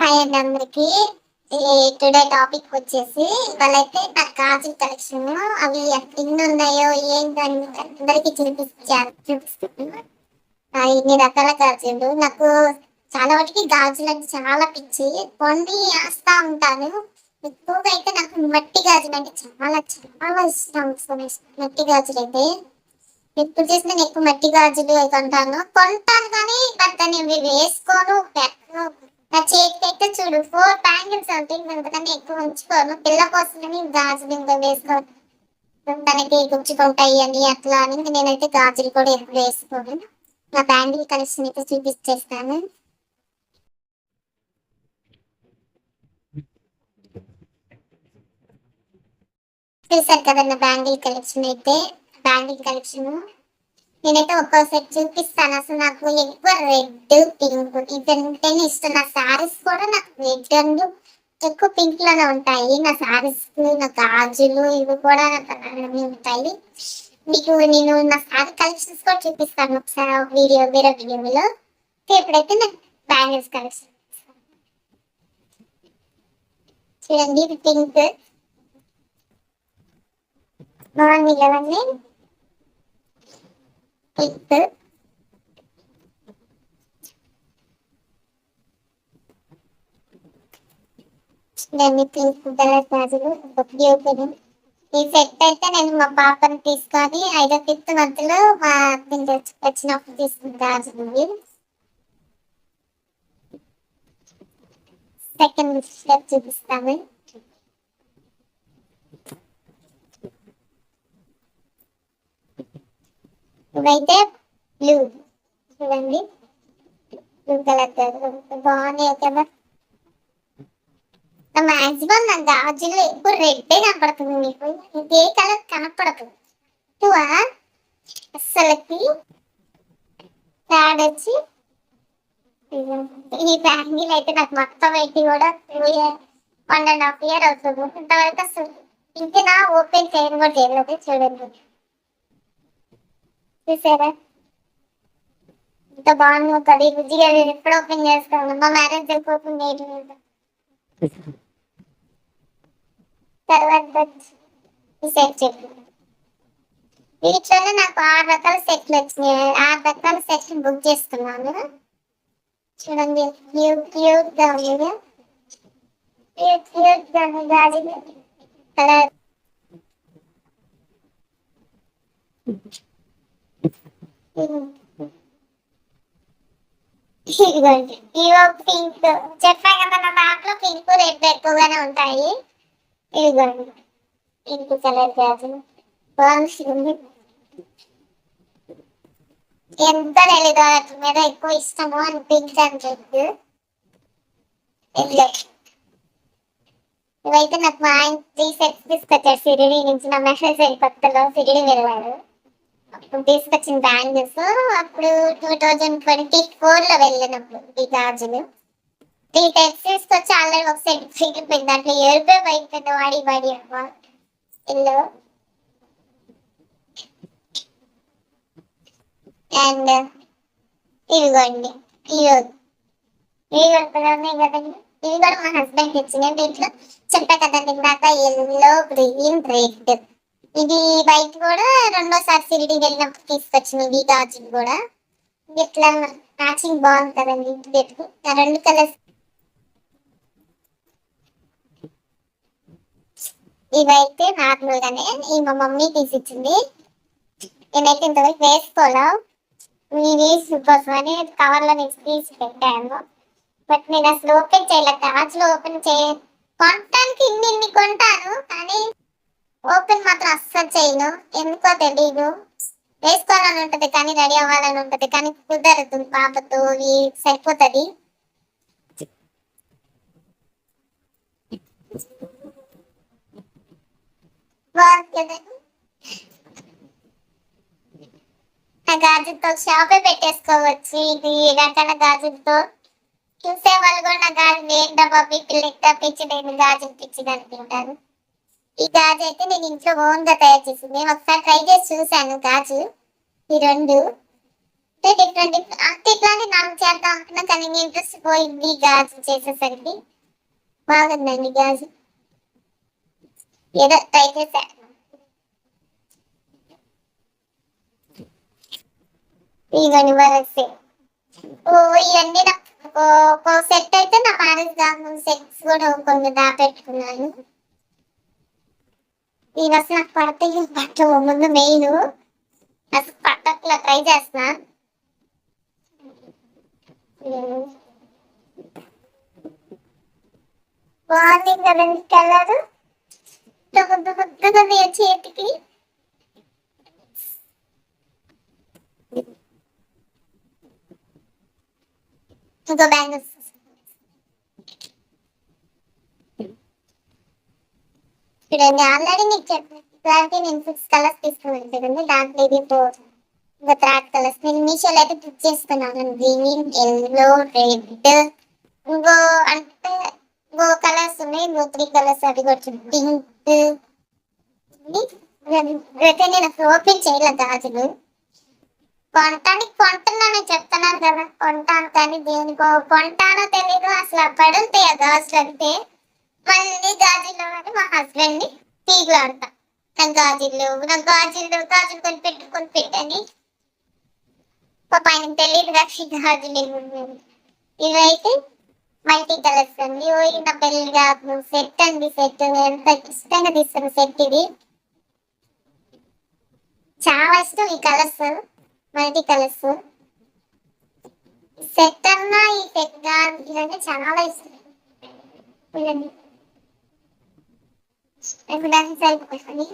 Hi అండి అందరికి today topic వచ్చేసి వాళ్ళైతే నా గాజుల కలెక్షన్. అవి ఎన్ని ఉన్నాయో ఏంటని అందరికి చూపించారు చూపిస్తున్నాను ఇన్ని రకాల గాజులు. నాకు చాలా వాటికి గాజులు అంటే చాలా పిచ్చి. కొన్ని వేస్తా ఉంటాను. ఎక్కువగా అయితే నాకు మట్టి గాజులు అంటే చాలా చాలా ఇష్టం. మట్టి గాజులు అయితే. ఎప్పుడు చూసినా నేను ఎక్కువ మట్టి గాజులు కొంటాను. కొంటాను కానీ బట్ దాన్ని వేసుకోను పెట్టను. నా చేతికి అయితే చూడు ఫోర్ బ్యాంగిల్స్ ఉంటాయి. అంతకన్నా ఎక్కువ ఉంచుకోను పిల్ల కోసమని గాజు ఇంకా వేసుకోను. తనకి గుచ్చుకుంటాయి అని అట్లా అని నేనైతే గాజులు కూడా ఎప్పుడు వేసుకోను. నా బ్యాంగిల్ కలెక్షన్ అయితే చూపించేస్తాను. చూసారు కదా నా బ్యాంగిల్ కలెక్షన్ అయితే? Bangle collection. నేనైతే ఒక్కో సెట్ చూపిస్తాను. అసలు నాకు ఎక్కువ రెడ్ పింక్ ఇదంటేనే ఇష్టం నా శారీస్ కూడా నాకు రెడ్ అండ్ ఎక్కువ పింక్లోనే ఉంటాయి. నా శారీస్ నా గాజులు ఇవి కూడా నాకు ఉంటాయి. మీకు నేను నా సారీ కలెక్షన్స్ కూడా చూపిస్తాను ఒకసారి వీడియో వేరే వీడియోలో. ఇప్పుడైతే నాకు బ్యాంగిల్స్ కలెక్షన్ చూడండి పింక్. బాగుంది కదండి? పింక్ దాన్ని పింక్ కలర్ గాజులు ఉపయోగపడి ఈ సెట్ అయితే నేను మా పాపని తీసుకొని ఐదో ఫిఫ్త్ మంత్లో మా దీనికి వచ్చినప్పుడు తీసుకున్న రాజులు సెకండ్ స్టెప్ చూపిస్తాము ఇవైతే బ్లూ చూడండి. బ్లూ కలర్ బాగున్నాయి కదా మాక్సిమం నా గాజులు ఎప్పుడు రెడ్డే కనపడుతుంది మీకు. ఇదే కలర్ కనపడదు. ఎక్కువ అస్సలకి థర్డ్ వచ్చి? ఈ బ్యాంగిల్ అయితే నాకు మొత్తం అయితే కూడా two year one and half year అవుతుంది. ఇంతవరకు అసలు ఇంకా నా ఓపెన్ చేయడం కూడా చేయలేదు చూడండి. చూసారా ఇంత బాగుంది కడి రుచిగా నేను ఎప్పుడు ఓపెన్ చేస్తాను మా మ్యారేజ్ ఓపెన్ చేయలేదు తర్వాత వచ్చి ఈ సెట్ చెప్పు వీటిలోనే నాకు ఆరు రకాల సెట్లు వచ్చినాయి ఆరు రకాల సెట్లు బుక్ చేసుకున్నాను చూడండి క్యూట్ క్యూట్గా ఉంది క్యూట్ క్యూట్గా ఉంది గాజులు కలర్ ఇదిగోండి. ఇవో పింక్. చెప్పా కదా నా దాంట్లో పింక్ రెడ్ ఎక్కువగానే ఉంటాయి. ఇదిగోండి. పింక్ కలర్ గాజులు బాగుంది ఎంత తెలీదు వాటి మీద ఎక్కువ ఇష్టము అని పింక్ అండ్ రెడ్ ఇవైతే నాకు మా ఆయన త్రీ సెట్స్ తీసుకొచ్చారు సిరిడి నుంచి. నా మెసేజ్ కొత్తలో సిరిడి వెళ్ళాడు తీసుకొచ్చిన బ్యాంగిల్స్ అప్పుడు టూ థౌజండ్ ట్వంటీ ఫోర్లో వెళ్ళినప్పుడు ఈ గాజులు. త్రీ టైప్స్ తీసుకొచ్చి ఆల్రెడీ ఒక సెట్ ఫిగిపోయింది దాంట్లో ఎరుపే అయిపోయింది వాడి వాడి అమ్మ. ఇల్లు అండ్ ఇదిగోండి. ఈరోజు ఇవి కొడుతున్నాయి కదండి. ఇవి కూడా మా హస్బెండ్ ఇచ్చిన దీంట్లో చెప్పా కదండి. ఇందాక ఎల్లో గ్రీన్ రెడ్ ఇది బయట కూడా రెండోసారి సిరిడి వెళ్ళినప్పుడు తీసుకొచ్చింది ఇది గాజు కూడా. ఇట్లా మ్యాచింగ్ బాగుంది కదండి ఇంటి పెట్టుకు రెండు కలర్స్ ఇవైతే నార్మల్ గానే ఈ మా మమ్మీ తీసిచ్చింది. నేనైతే ఇంతవరకు వేసుకోలే. నేను వేసి కోసమని కవర్లో నేను తీసి పెట్టాను. బట్ నేను అసలు ఓపెన్ చేయలేదు. గాజులో ఓపెన్ చేయ కొనటానికి ఇన్ని ఇన్ని కొంటాను కానీ ఓపెన్ మాత్రం అస్సలు చేయను. ఎందుకో తెలియదు వేసుకోవాలని ఉంటది కానీ రెడీ అవ్వాలని ఉంటది కానీ కుదరదు. పాపతో సరిపోతుంది. గాజుతో షాపే పెట్టేసుకోవచ్చు. ఇది రకాల గాజులతో. చూసే వాళ్ళు కూడా నా గాజు ఏంటా పిల్లలకి పిచ్చి నేను గాజు పిచ్చిది అనుకుంటారు. ఈ గాజు అయితే నేను ఇంట్లో ఓన్గా తయారు చేసింది. నేను ఒకసారి ట్రై చేసి చూశాను. గాజు ఈ రెండు. అంటే డిఫరెంట్ డిఫరెంట్ అంటే ఇట్లాంటి నాకు చేద్దాం అనుకున్నా కానీ ఇంట్రెస్ట్ పోయింది గాజు చేసేసరికి. బాగుందండి గాజు. ఏదో ట్రై చేశా ఇవన్నీ వరసే. ఓ ఇవన్నీ నాకు ఒక సెట్ అయితే నా మ్యారేజ్ కాకుండా సెట్స్ కూడా కొన్ని దాపెట్టుకున్నాను. నేను అసలు నాకు పడతాయి పట్టవు ముందు మెయిన్. అసలు పట్టట్లా ట్రై చేస్తున్నా. బాగుంది కదండి కలర్ ముద్దు ముద్దుగా ఉంది చేతికి. ఇంకో బ్యాంగిల్స్. చూడండి ఆల్రెడీ నీకు చెప్పిన నేను సిక్స్ కలర్స్ తీసుకున్నాను చూడండి దాంట్లో ఇది ఫోర్ ఇంకా థర్డ్ కలర్స్ నేను మీషోలో అయితే బుక్ చేసుకున్నాను. గ్రీన్ ఎల్లో రెడ్ ఇంకో అంటే ఇంకో కలర్స్ ఉన్నాయి. ఇంకో త్రీ కలర్స్ అవి కూడా పింక్ అయితే నేను అసలు ఓపెన్ చేయలేదు గాజులు. కొంటానికి కొంటున్నాను చెప్తున్నాను కదా. కొంటాను కానీ దేనికో కొంటానో తెలీదు అసలు పడుతాయి ఆ గాజులు అంటే. మళ్ళీ గాజులు అని మా హస్బెండ్ని తీగులాడతా నాకు గాజులు నాకు గాజులు గాజులు కొని పెట్టు కొని పెట్టని పాప ఆయనకు తెలియదు రక్షి గాజులు ఇవైతే మల్టీ కలర్స్ అండి. ఓ నా పెళ్ళి కాదు సెట్ అండి సెట్. ఎంత ఇష్టంగా తీస్తాను సెట్ ఇది. చాలా ఇష్టం ఈ కలర్స్. Multi colours. సెట్ అన్నా ఈ సెట్ ఇదంటే చాలా ఇష్టం. ఇదండి ఇప్పుడు దాన్ని సరిపోతుంది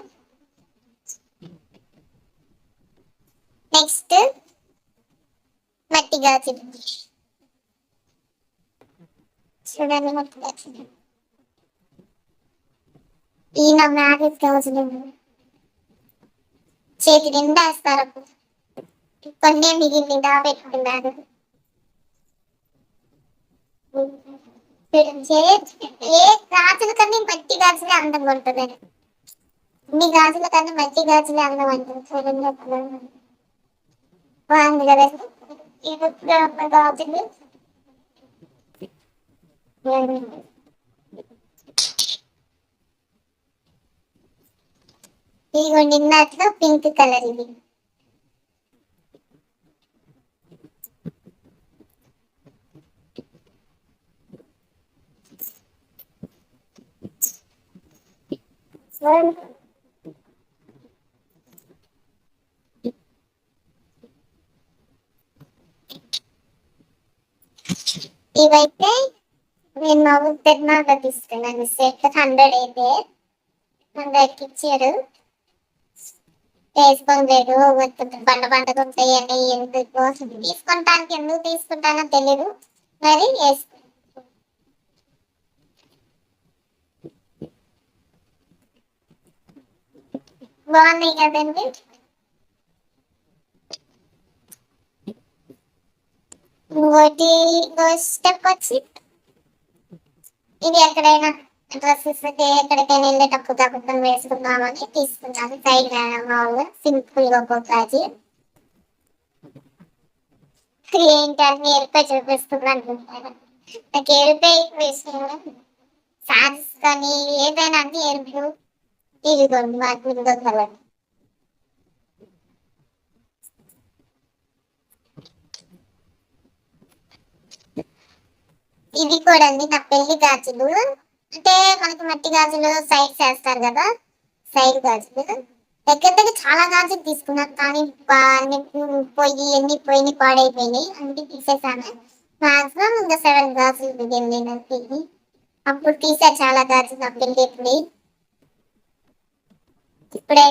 నెక్స్ట్ మట్టి గాజులు చూడండి మట్టి గాజులు ఈ నా మ్యారేజ్ గాజులు చేతి నిండా వేస్తారు అప్పుడు కొన్ని మిగిలింది దాపెట్టుకున్నారు ఏ గాజుల కన్నా మట్టి గాజులే అందంగా ఉంటుంది ఇన్ని గాజుల కన్నా మట్టి గాజులే అందం అంటుంది చూడండి అప్పుడు బాగుంది కదా ఇది గాజులు. ఇదిగోండి ఇందాట్లో పింక్ కలర్ ఇది. ఇవైతే నేను మా ఊరు పెద్దమాగా తీసుకున్నాను సెట్ హండ్రెడ్ అయితే హండ్రెడ్కి ఇచ్చారు. వేసుకోలేదు బండ బండగా ఉంటాయని ఎందుకు తీసుకుంటానికి ఎందుకు తీసుకుంటానో తెలియదు మరి వేసుకుంటాను బాగున్నాయి కదండి? ఇంకోటి స్టెప్ వచ్చి ఇది ఎక్కడైనా డ్రెస్సెస్ ఎక్కడికైనా వెళ్ళేటప్పుడు తగ్గుతాం వేసుకుందామని తీసుకున్నాను. సైడ్ మామూలుగా సింపుల్గా ఒకసారి ఏంటని ఎరుపై చూపిస్తుంది అనుకుంటాను నాకు ఎరుపై వేసుకున్నాను సారీస్ కానీ ఏదైనా అన్ని ఎరుపు. ఇదిగోండి మాకు ఇదిగో కలర్. ఇది కూడా అండి నా పెళ్ళి గాజులు. అంటే మనకి మట్టి గాజులు సైడ్ చేస్తారు కదా సైడ్ గాజులు. దగ్గర దగ్గర చాలా గాజులు తీసుకున్నాను కానీ పోయి ఎన్ని పోయి పాడైపోయినాయి అన్ని తీసేసాను. మాక్సిమం ఇంకా సెవెన్ గాజులు దిగింది నాకు అప్పుడు తీసా చాలా గాజులు నా పెళ్ళి ఇప్పుడు.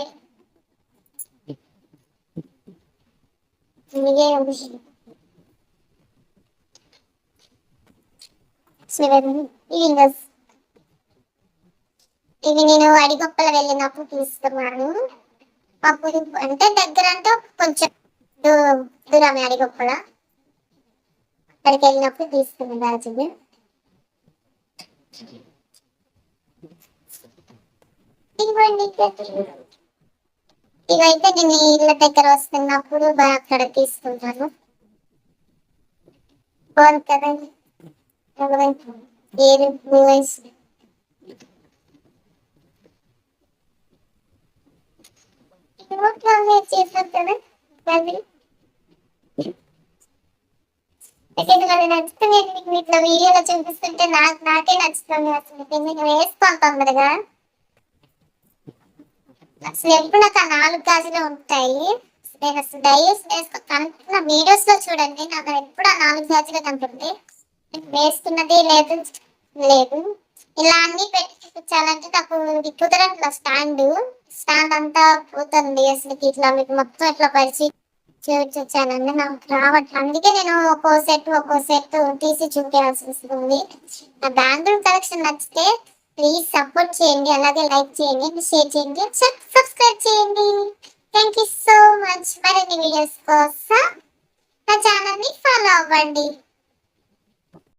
ఇదే ఇవి నేను అడిగొప్పలు వెళ్ళినప్పుడు తీసుకున్నాను అప్పుడు అంటే దగ్గర అంటే కొంచెం దూ- దూరమే అడిగొప్పల. అక్కడికి వెళ్ళినప్పుడు తీసుకున్నాను గాజులు ఇవ్వండి ఇవైతే నేను ఇళ్ళ దగ్గర వస్తున్నప్పుడు బా- అక్కడ తీసుకుంటాను. బాగుంది కదండి ఏరు మూవీస్ చేసాం కదా? మళ్ళీ? సెకండ్ మరి మీకు ఇట్లా వీడియోలో చూపిస్తుంటే నాకు నాకే నచ్చుతుంది అసలు. నేను వేస్తాను తొందరగా అసలు ఎప్పుడు నాకు ఆ నాలుగు గాజులు ఉంటాయి. నేను అసలు డైస్ వేసుకుంటాను వీడియోస్లో చూడండి. నాకు ఎప్పుడు ఆ నాలుగు గాజులు కనపడింది వేసుకున్నది లేదు. లేదు. ఇలా అన్ని పెట్టి నాకు ఇది కుదరట్లా స్టాండ్. స్టాండ్ అంతా పోతుంది అసలు ఇట్లా మీకు మొత్తం ఇట్లా పరిచి చూపించానండి నాకు రావట్లేదు అందుకే నేను ఒక్కో సెట్ ఒక్కో సెట్ తీసి చూపించాల్సి వస్తుంది. నా బ్యాంగ్లూర్ కలెక్షన్ నచ్చితే ప్లీజ్ సపోర్ట్ చేయండి అలాగే లైక్ చేయండి షేర్ చేయండి సబ్స్క్రైబ్ చేయండి. థ్యాంక్ యూ సో మచ్ మరిన్ని వీడియోస్ కోసం నా ఛానల్ని ఫాలో అవ్వండి.